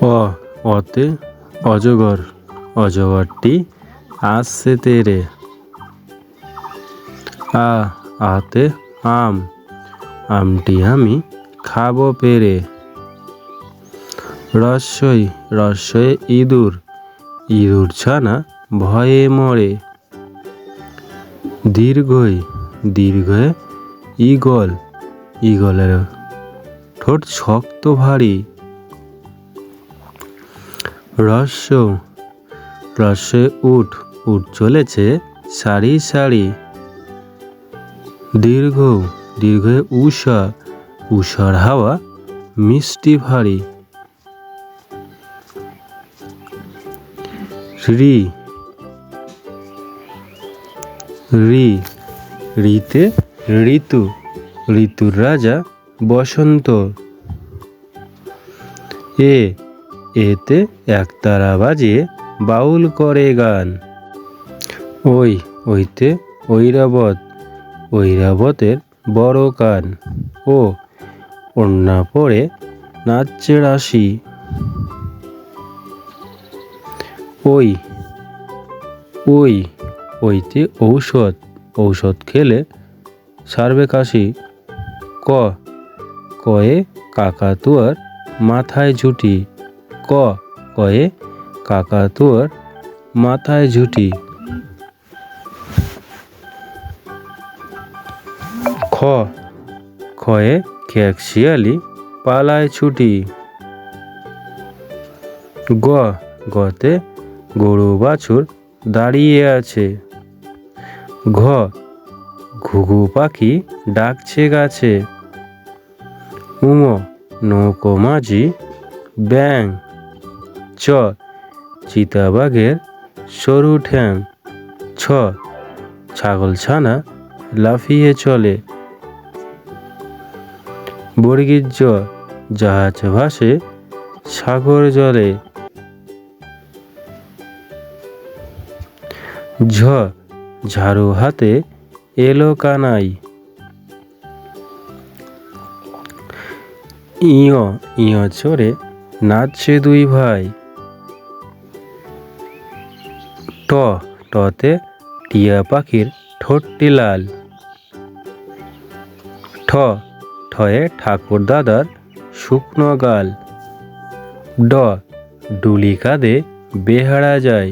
অ, অতে অজগর, অজগরটি আসছে তেরে। আ, আতে আম, আমটি আমি খাব পেরে। রস্যই রস্যই ইঁদুর ইঁদুর ছানা ভয়ে মরে। দীর্ঘই দীর্ঘয়ে ঈগল, ঈগলের ঠোঁট শক্ত ভারী। রস্য রস্যে উঠ উঠ চলেছে সারি সারি। দীর্ঘ, দীর্ঘে উষা, উষার হাওয়া মিষ্টি ভারী। রি। রি, রিতে ঋতু, ঋতুর রাজা বসন্ত। এ এতে একতারা বাজে বাউল করে গান। ওই, ওইতে ঐরাবত, ঐরাবতের বড় কান। ও অন্যা পড়ে নাচছে রাশি। ওই ওই, ওইতে ঔষধ ঔষধ খেলে সারবে কাশি। ক, কয়ে কাকাতুয়ার মাথায় ঝুঁটি। ক, কয়ে কাকাতুয়ার মাথায় ঝুটি। খ খয়ে খেক শিয়ালি পালায় ছুটি। গ, গতে গরু বাছুর দাঁড়িয়ে আছে। ঘ, ঘুঘু পাখি ডাকছে গাছে। উম, নৌকো মাঝি ব্যাং চ চিতাবাঘের সরু ঠ্যাং। ছ, ছাগল ছানা লাফিয়ে চলে। বর্গীর জ, জাহাজ ভাসে সাগর জলে। ঝ, ঝাড়ু হাতে এলো কানাই। ইয় ইয় চড়ে নাচছে দুই ভাই। ট, টতে টিয়া পাখির ঠোঁটটি লাল। ঠ, ঠয়ে ঠাকুর দাদার শুকনো গাল। ড, ডুলি কাঁধে বেহারা যায়।